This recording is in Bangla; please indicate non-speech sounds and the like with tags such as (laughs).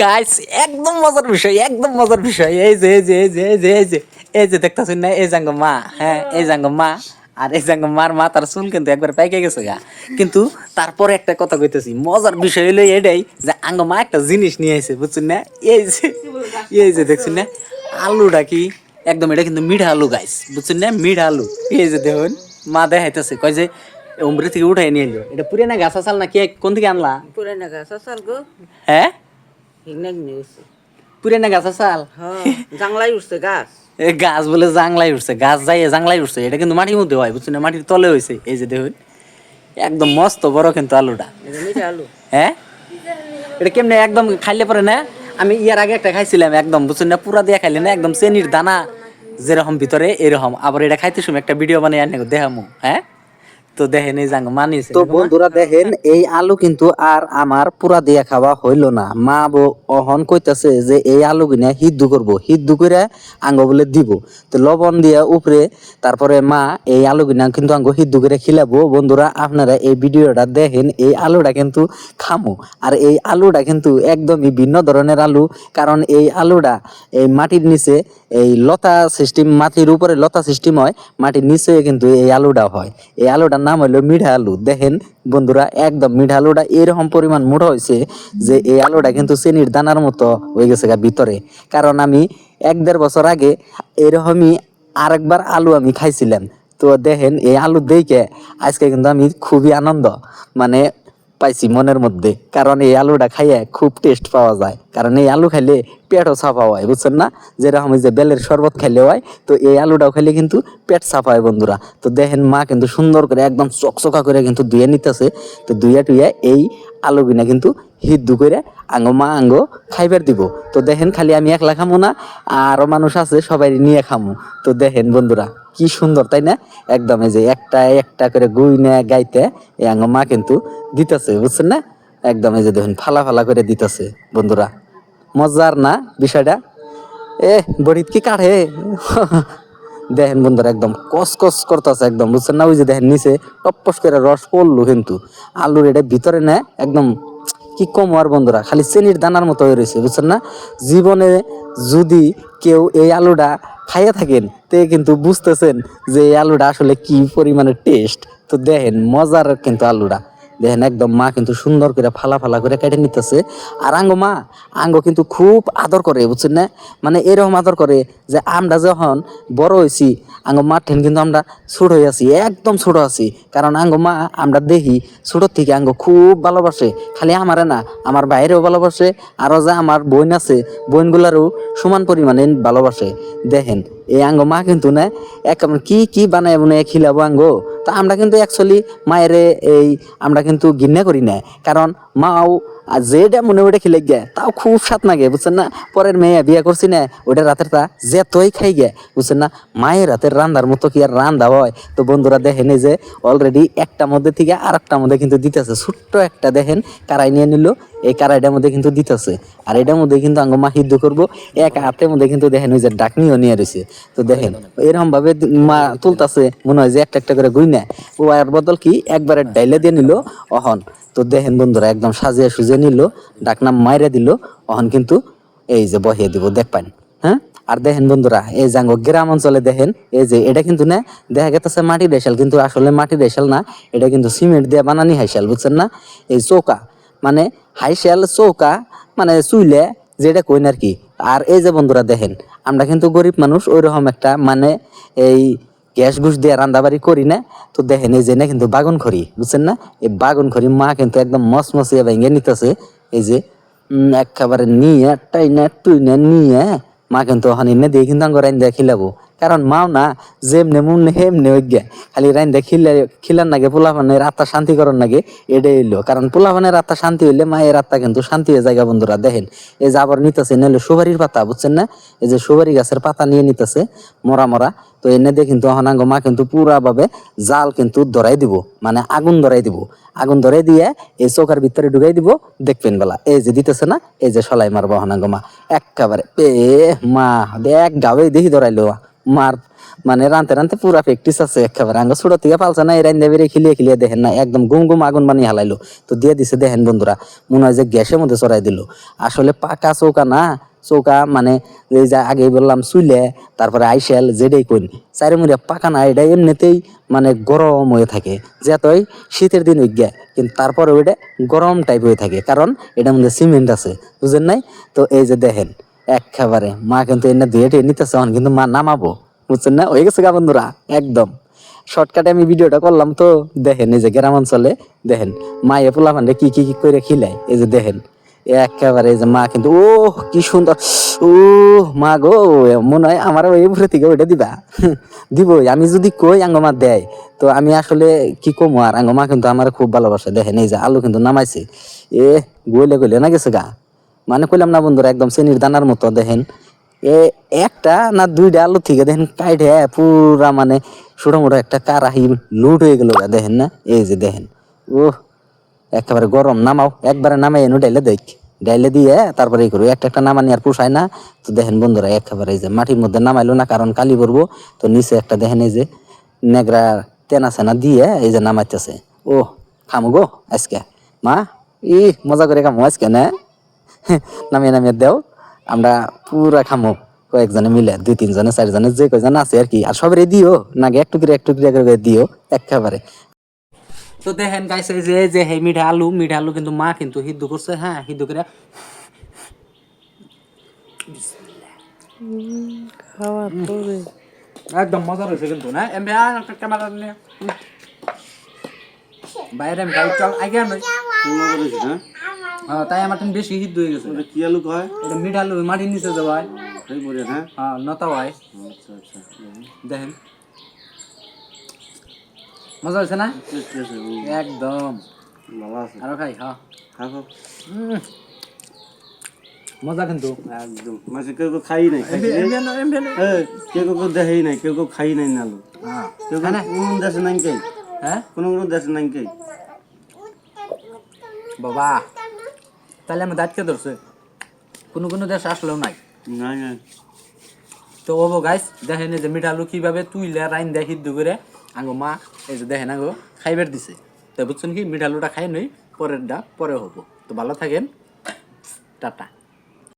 গাইস একদম মজার বিষয়, একদম মজার বিষয়। এই যে এই যে এই যে এই যে এই যে এই যে দেখতেছেন না, এই জাঙ্গ মা হ্যাঁ এই জাঙ্গ মা, আর এই জাঙ্গ মার মা তার চুল কিন্তু একবার পাইকে গেছে গা। কিন্তু তারপরে একটা কথা কইতেছি, মজার বিষয় হলো এটাই যে আঙ্গ মা একটা জিনিস নিয়ে আইছে, বুঝছেন না? এই যে এই যে দেখছেন না? আলুটা কি? একদম এটা কিন্তু মিঠা আলু গাইস বুঝছেন না? মিঠা আলু। এই যে দেখুন, মা দেখাইতেছে, কয় যে উমরে থেকে উঠাই নিয়ে এলো এটা পুরানা গাছ আসাল না কে কোন থেকে আনলা? পুরানা গাছ আসাল গো। হ্যাঁ পুরানা গাছ আসাল? জাংলাই উঠছে গাছ। এ গাছ বলে জাংলাই উঠছে গাছ যাই জাংলাই উঠছে। এটা কিন্তু মাটির মধ্যে হয় বুঝছেন না? মাটির তলে হয়েছে এই যে দেখুন একদম মস্ত বড় কিন্তু আলুটা। আলু। হ্যাঁ এটা কেমনে একদম খাইলে পরে না আমি ইয়ার আগে একটা খাইছিলাম একদম বুঝছেন না? পুরা দিয়ে খাইলে না একদম চেনির দানা যেরকম ভিতরে এরকম। আবার এটা খাইতে সময় একটা ভিডিও বানিয়ে আনে দেখামু হ্যাঁ তো দেখেন এই জাঙ্গ মানিয়েছে তো বন্ধুরা দেখেন এই আলু কিন্তু আর আমার পুরা দিয়া খাওয়া হইল না। মা বো অহন কইতাছে যে এই আলু কিনা হিদ্দু করব হিদ্দু করে আঙ্গ বলে দিব। তো লবণ দিয়া উপরে তারপরে মা এই আলু কিনা কিন্তু আঙ্গ হিদ্দু করে খিলাবো। বন্ধুরা আপনারা এই ভিডিওটা দেখেন এই আলুটা কিন্তু খামো। আর এই আলুটা কিন্তু একদমই ভিন্ন ধরনের আলু কারণ এই আলুটা এই মাটির নিচে এই লতা সিস্টেম মাটির উপরে লতা সিস্টেম হয় মাটির নিচে কিন্তু এই আলুটা হয়। এই আলুটার নাম হলো মিঠা আলু দেখেন বন্ধুরা, একদম মিঠা আলুটা এরকম পরিমাণ মোটা হয়েছে যে এই আলুটা কিন্তু চেনির দানার মতো হয়ে গেছে গা ভিতরে। কারণ আমি এক দেড় বছর আগে এরকমই আরেকবার আলু আমি খাইছিলাম। তো দেখেন, এই আলু দেখে আজকে কিন্তু আমি খুবই আনন্দ। মানে পাইছি মনের মধ্যে। কারণ এই আলুটা খাইয়ে খুব টেস্ট পাওয়া যায়। কারণ এই আলু খাইলে পেটও সাফা হয়, বুঝছেন না? যেরকম যে বেলের শরবত খাইলে হয়, তো এই আলুটাও খাইলে কিন্তু পেট সাফা হয় বন্ধুরা। তো দেখেন মা কিন্তু সুন্দর করে একদম চকচকা করে কিন্তু ধুয়ে নিতেছে। তো ধুয়ে টুইয়া এই আলু কিনা কিন্তু হিদ্দু করে আঙ্গ মা আঙ্গ খাইবার দিব। তো দেখেন খালি আমি একলা খামো না, আরও মানুষ আছে, সবাই নিয়ে খামো। তো দেখেন বন্ধুরা, কি সুন্দর, তাই না? একদম এই যে একটা একটা করে গুই না গাইতে এই আঙ্গ মা কিন্তু দিতেছে, বুঝছেন না? একদম এই যে দেখুন ফালা ফালা করে দিতেছে, বন্ধুরা। মজার না বিষয়টা? এ, বড়িত কি কাঠে? (laughs) দেখেন বন্ধুরা, একদম কস কস করতেছে একদম, বুঝছেন না? ওই যে দেখেন নিচে টপস করে রস পড়ল কিন্তু। আলুর এটা ভিতরে না, একদম কি কম আর বন্ধুরা? খালি চেনির দানার মতো হয়ে রয়েছে, বুঝছেন না? জীবনে যদি কেউ এই আলুটা খাইয়ে থাকেন, তে কিন্তু বুঝতেছেন যে এই আলুটা আসলে কি পরিমাণে টেস্ট তো দেখেন, মজার কিন্তু আলুটা। দেখেন একদম মা কিন্তু সুন্দর করে ফালা ফালা করে কেটে নিতেছে। আর আঙ্গ মা, আঙ্গ কিন্তু খুব আদর করে, বুঝছেন না? মানে এরকম আদর করে যে আমরা যখন বড় হয়েছি, আঙ্গ মা ঠেন কিন্তু আমরা ছোট হয়ে আছি, একদম ছোট আছি। কারণ আঙ্গ মা আমরা দেখি ছোটোর থেকে আঙ্গ খুব ভালোবাসে। খালি আমারে না, আমার বাইরেও ভালোবাসে, আরও যে আমার বোন আছে, বোনগুলারও সমান পরিমাণে ভালোবাসে। দেখেন, এই আঙ্গ মা কিন্তু না এক কি কি বানায় বনে খিলাবো আঙ্গ? তা আমরা কিন্তু অ্যাকচুয়ালি মায়েরে এই আমরা কিন্তু ঘৃণা করি না। কারণ মাও আর যেটা মনে ওটা খেলে গে তাও খুব স্বাদ লাগে, বুঝছেন না? পরের মেয়ে বিয়ে করছি না ওটা রাতের তা যে তোই খাই গে বুঝছেন না? মায়ের রাতের রান্দার মতো কি আর রান্দা হয়? তো বন্ধুরা দেখেন যে অলরেডি একটা মধ্যে থেকে আর একটা মধ্যে কিন্তু দিতেছে। ছোট্ট একটা দেখেন কারাই নিয়ে নিল, এই কারাইটার মধ্যে কিন্তু দিতেছে। আর এটার মধ্যে কিন্তু আঙ্গ মা সিদ্ধ করব, এক হাতের মধ্যে কিন্তু দেখেন ওই যে ডাকনিও নিয়ে রয়েছে তো দেখেন এরকম ভাবে মা তুলতাছে, মনে হয় যে একটা একটা করে গুই না ও আর বদল কি, একবারে ডাইলে দিয়ে নিল, অহন। তো দেখেন বন্ধুরা, একদম সাজিয়ে সুজিয়ে নিল, ডাকনাম মাইরে দিল, অহন কিন্তু এই যে বহিয়ে দিব দেখ পান হ্যাঁ? আর দেখেন বন্ধুরা, এই জাঙ্গ গ্রাম অঞ্চলে দেখেন, এই যে এটা কিন্তু না, দেখা গেছে মাটির হাইশাল কিন্তু আসলে মাটির হাইশাল না, এটা কিন্তু সিমেন্ট দিয়ে বানানি হাইশাল বুঝছেন না? এই চৌকা মানে হাইশাল চৌকা মানে চুইলে যেটা কইন আর কি। আর এই যে বন্ধুরা দেখেন, আমরা কিন্তু গরিব মানুষ, ওইরকম একটা মানে এই গ্যাস ঘুষ দিয়ে রান্দাবাড়ি করি না, তো দেখেন এই যে না কিন্তু বাগুন খড়ি, বুঝছেন না? এই বাগন খড়ি মা কিন্তু একদম মস মসিয়ে ভেঙে নিতেছে। এই যে একেবারে নিয়ে টাই না তুই না নিয়ে, মা কিন্তু হানি না দিয়ে কিন্তু আঙ্গ আইন খিলাবো। কারণ মাও না যেমনে মুন হেমনে ওইগে খালি রাইন দিয়ে খিলে, খিলার নাগে পোলাপানের আত্মা শান্তি করার নাগে এটাই এলো কারণ পোলাপানের আত্মা শান্তি হইলে মা মায়ের আত্মা কিন্তু শান্তি হয়ে জায়গা বন্ধুরা, দেখেন। এই যে আবার নিতেছে নিলে সুপারির পাতা, বুঝছেন না? এই যে সুপারি গাছের পাতা নিয়ে নিতেছে, মরা মরা। তো এনে দিয়ে কিন্তু অহনাঙ্গ মা কিন্তু পুরা ভাবে জাল কিন্তু ধরাই দিব মানে আগুন ধরাই দিব। আগুন ধরাই দিয়ে এই চৌকার ভিতরে ঢুকাই দিব, দেখবেন বেলা। এই যে দিতেছে না, এই যে সলাই মারবো অহনাঙ্গ মা। একেবারে এ মা এক গাবে দেখি ধরাইলো মার মানে রানতে রানতে পুরা প্র্যাকটিস আছে একেবারে। আঙ্গ ছোট থেকে পালছে না, এই রান্দা বেড়ে খিলিয়ে খিলিয়ে দেখেন না, একদম গুম গুম আগুন বানিয়ে হালাইলো। তো দিয়ে দিছে দেখেন বন্ধুরা, মনে হয় যে গ্যাসের মধ্যে চড়াই দিল। আসলে পাকা চৌকা না, চৌকা মানে এই যে আগে বললাম চুলে তারপরে আইসেল, যেটাই কইন চারি মুড়িয়া পাকা না, এটা এমনিতেই মানে গরম হয়ে থাকে। যতই শীতের দিন গিয়া, কিন্তু তারপরে ওইটা গরম টাইপ হয়ে থাকে, কারণ এটার মধ্যে সিমেন্ট আছে, বুঝেন নাই? তো এই যে দেখেন একেবারে। মা কিন্তু এনে ধুয়ে টুয়ে নিতেছে, এখন কিন্তু মা নামাবো। বুঝছেন না? হয়ে গেছে গা বন্ধুরা, একদম। শর্টকাটে আমি ভিডিওটা করলাম তো, দেখেন এই যে গ্রাম অঞ্চলে দেখেন মা এ পোলা ভান্ডে কি কি কি করে খিলায়? এই যে দেখেন, একেবারে এই যে মা কিন্তু ও কি সুন্দর ও মা গো, মনে হয় আমার ওই উপরে থেকে ওইটা দিবা। (laughs) দিব আমি যদি কই আঙ্গমা দেয়, তো আমি আসলে কি কমো? আর আঙ্গমা কিন্তু আমার খুব ভালোবাসে। দেখেন এই যে আলু কিন্তু নামাইছে। এ গলে গলে না গেছে গা? মানে কইলাম না বন্ধুরা, একদম চেনির দানার মতো দেখেন। এ একটা না দুইটা আলু থেকে দেখেন কাইটে পুরা মানে ছোট মোটো একটা কারাহি লুট হয়ে গেল দেখেন না? এই যে দেখেন ও একেবারে গরম, নামাও, একবারে নামাই এনে ডাইলে দেখ, ডাইলে দিয়ে তারপরে এই করব, একটা একটা নামানি আর পোষায় না। তো দেখেন বন্ধুরা, একেবারে এই যে মাটির মধ্যে নামাইলো না, কারণ কালি পড়ব তো নিচে একটা দেখেন এই যে নেগরা তেনা সেনা দিয়ে এই যে নামাইতেছে। ও খামো গো, আজকে। মা, ই, মজা করে খামো আজকে, না? (laughs) নামিয়ে নামিয়ে দেও। আমরা পুরা খামো কয়েকজনে মিলে দুই তিনজনে চারজনে যে কয়জন আছে আর কি। আর সবারই দিও নাকি একটু করে একটু করে করে দিও একেবারে তো দেখেন গাইছে যে যে হে মিঠা আলু মিঠা আলু কিন্তু মা কিন্তু সিদ্ধ করছে হ্যাঁ সিদ্ধ করে। একদম মজা রয়েছে কিন্তু না? এমনি আর একটা ক্যামেরা নিয়ে। বাইরে আমি গাড়ি চল আগে নই। হ্যাঁ তাই আমার তুমি বেশি সিদ্ধ হয়ে গেছে। কি আলু কয়? এটা মিঠা আলু মাটির নিচে যাওয়ায় এই বলে হ্যাঁ? হ্যাঁ নতা হয়। আচ্ছা আচ্ছা দেখেন। মজা হয়েছে না? একদম। আরও খাই হ্যাঁ। উম। মজা কিন্তু। একদম। মাসে কেউ কেউ খাই নাই কেউ কেউ দেখাই নাই কেউ কেউ খাই নাই না আলু হ্যাঁ। কেউ কেউ কোন দেশে নাই কে? হ্যাঁ? কোনো কোনো দেশে নাই কে? বাবা। তাহলে আমি দাঁতকে ধরছে। কোনো কোনো দেশ আসলেও নাই। তো ওবো গাইস দেখেন যে মিঠা আলু কীভাবে তুইলে রাইন দেয় সিদ্ধ করে। আঙ্গো মা এই যে দেখেন আঙ্গো খাইবার দিছে। তো বুঝছেন কি মিঠা আলুটা খাই নই পরেরটা পরে হব। তো ভালো থাকেন। টাটা।